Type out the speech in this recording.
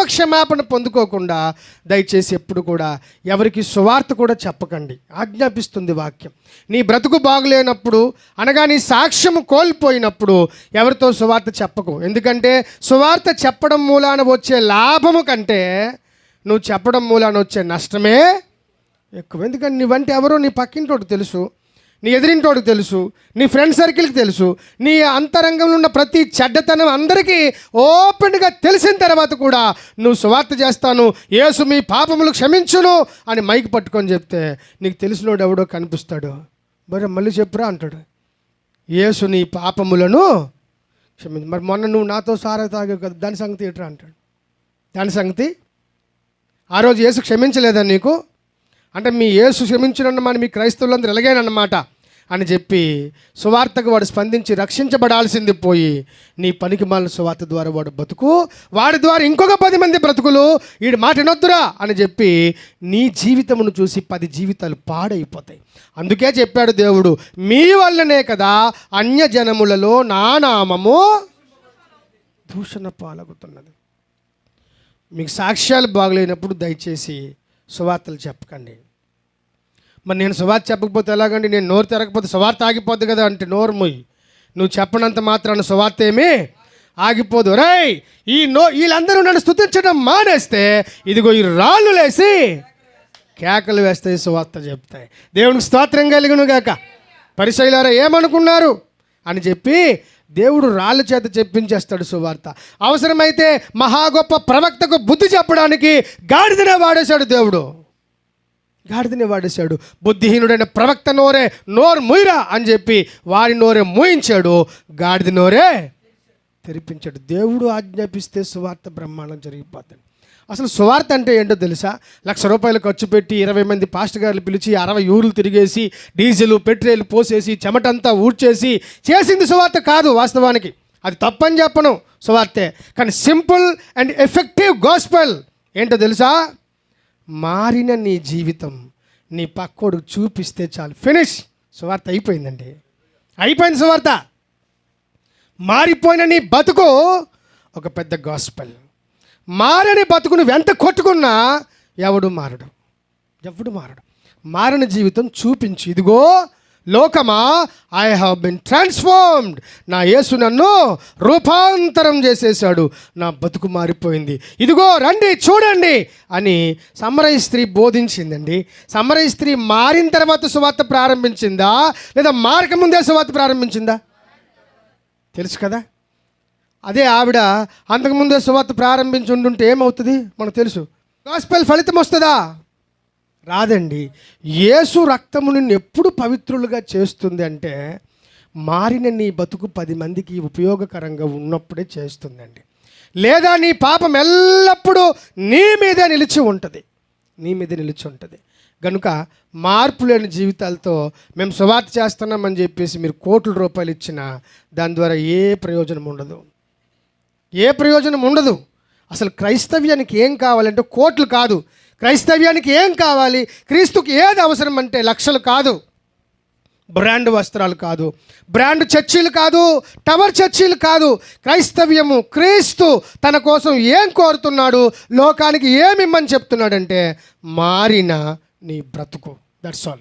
పాప క్షమాపణ పొందుకోకుండా దయచేసి ఎప్పుడు కూడా ఎవరికి సువార్త కూడా చెప్పకండి. ఆజ్ఞాపిస్తుంది వాక్యం. నీ బ్రతుకు బాగులేనప్పుడు అనగా నీ సాక్ష్యము కోల్పోయినప్పుడు ఎవరితో సువార్త చెప్పకు. ఎందుకంటే సువార్త చెప్పడం మూలాన వచ్చే లాభము కంటే నువ్వు చెప్పడం మూలాన వచ్చే నష్టమే ఎక్కువ. ఎందుకంటే నువ్వంటే ఎవరో నీ పక్కింటోడు తెలుసు. నీ ఎదిరింటోడికి తెలుసు నీ ఫ్రెండ్ సర్కిల్కి తెలుసు నీ అంతరంగంలో ఉన్న ప్రతి చెడ్డతనం అందరికీ ఓపెన్గా తెలిసిన తర్వాత కూడా నువ్వు సువార్త చేస్తాను యేసు మీ పాపములు క్షమించును అని మైక్ పట్టుకొని చెప్తే నీకు తెలిసినోడు ఎవడో కనిపిస్తాడు. మరి మళ్ళీ చెప్పురా అంటాడు. యేసు నీ పాపములను క్షమించు. మరి మొన్న నువ్వు నాతో సారా తాగావు కదా దాని సంగతి ఏట్రా అంటాడు. దాని సంగతి? ఆ రోజు యేసు క్షమించలేదా నీకు? అంటే మీ యేసు క్షమించినన్నమాట మీ క్రైస్తవులందరూ ఎలాగేనన్నమాట అని చెప్పి సువార్తకు వాడు స్పందించి రక్షించబడాల్సింది పోయి నీ పనికి మాలిన సువార్త ద్వారా వాడు బతుకు వాడి ద్వారా ఇంకొక పది మంది బ్రతుకులు వీడి మాట వినొద్దురా అని చెప్పి నీ జీవితమును చూసి పది జీవితాలు పాడైపోతాయి. అందుకే చెప్పాడు దేవుడు మీ వల్లనే కదా అన్య జనములలో నా నామము దూషణ పాలగుతున్నది మీకు సాక్ష్యాలు బాగలేనప్పుడు దయచేసి సువార్తలు చెప్పకండి. మరి నేను సువార్త చెప్పకపోతే ఎలాగండి? నేను నోరు తెరకపోతే సువార్త ఆగిపోద్ది కదా అంటే నోరు మొయ్యి నువ్వు చెప్పనంత మాత్రాన సువార్త ఏమీ ఆగిపోదు. రై ఈ నో వీళ్ళందరూ నన్ను స్థుతించడం మానేస్తే ఇదిగో ఈ రాళ్ళు లేసి కేకలు వేస్తాయి సువార్త చెప్తాయి. దేవునికి స్తోత్రం కలిగిన గాక. పరిశైలారా ఏమనుకున్నారు? అని చెప్పి దేవుడు రాళ్ళ చేత చెప్పించేస్తాడు సువార్త. అవసరమైతే మహా గొప్ప ప్రవక్తకు బుద్ధి చెప్పడానికి గాడిదనే వాడేశాడు దేవుడు. గాడిదని వాడేశాడు. బుద్ధిహీనుడైన ప్రవక్త నోరే నోరు ముయిరా అని చెప్పి వారి నోరే మూయించాడు. గాడిద నోరే తెరిపించాడు. దేవుడు ఆజ్ఞాపిస్తే సువార్త బ్రహ్మాండం జరిగిపోతుంది. అసలు సువార్త అంటే ఏంటో తెలుసా? లక్ష రూపాయలు ఖర్చు పెట్టి ఇరవై మంది పాస్ట్ గారులు పిలిచి అరవై ఊర్లు తిరిగేసి డీజిల్ పెట్రోల్ పోసేసి చెమటంతా ఊడ్చేసి చేసింది సువార్త కాదు వాస్తవానికి. అది తప్పని చెప్పను సువార్తే. కానీ సింపుల్ అండ్ ఎఫెక్టివ్ గాస్పల్ ఏంటో తెలుసా? మారిన నీ జీవితం నీ పక్కోడు చూపిస్తే చాలు. ఫినిష్ సువార్త అయిపోయిందండి. అయిపోయింది సువార్త. మారిపోయిన నీ బతుకు ఒక పెద్ద గాస్పల్ మారని బతుకు నువ్వు ఎంత కొట్టుకున్నా ఎవడు మారడు? ఎవడు మారడు? మారిన జీవితం చూపించు. ఇదిగో లోకమా? ఐ హ్యావ్ బిన్ ట్రాన్స్ఫార్మ్డ్ నా యేసు నన్ను రూపాంతరం చేసేసాడు నా బతుకు మారిపోయింది. ఇదిగో రండి చూడండి అని సమరయ స్త్రీ బోధించిందండి. సమరయ స్త్రీ మారిన తర్వాత సువార్త ప్రారంభించిందా? లేదా మారక ముందే సువార్త ప్రారంభించిందా? తెలుసు కదా? అదే ఆవిడ అంతకుముందే సువార్త ప్రారంభించి ఉండుంటే ఏమవుతుంది? మనకు తెలుసు. గాస్పెల్ ఫలితం వస్తుందా? రాదండి. యేసు రక్తము నిన్ను ఎప్పుడు పవిత్రులుగా చేస్తుంది అంటే మారిన నీ బతుకు పది మందికి ఉపయోగకరంగా ఉన్నప్పుడే చేస్తుందండి. లేదా నీ పాపం ఎల్లప్పుడూ నీ మీదే నిలిచి ఉంటుంది. నీ మీద నిలిచి ఉంటుంది. కనుక మార్పు లేని జీవితాలతో మేము సువార్త చేస్తున్నామని చెప్పేసి మీరు కోట్ల రూపాయలు ఇచ్చినా దాని ద్వారా ఏ ప్రయోజనం ఉండదు. ఏ ప్రయోజనం ఉండదు. అసలు క్రైస్తవ్యానికి ఏం కావాలంటే కోట్లు కాదు. క్రైస్తవ్యానికి ఏం కావాలి? క్రీస్తుకి ఏది అవసరం అంటే లక్షలు కాదు. బ్రాండ్ వస్త్రాలు కాదు. బ్రాండ్ చర్చీలు కాదు. టవర్ చర్చీలు కాదు. క్రైస్తవ్యము క్రీస్తు తన కోసం ఏం కోరుతున్నాడు? లోకానికి ఏమిమ్మని చెప్తున్నాడంటే మారిన నీ బ్రతుకు. That's all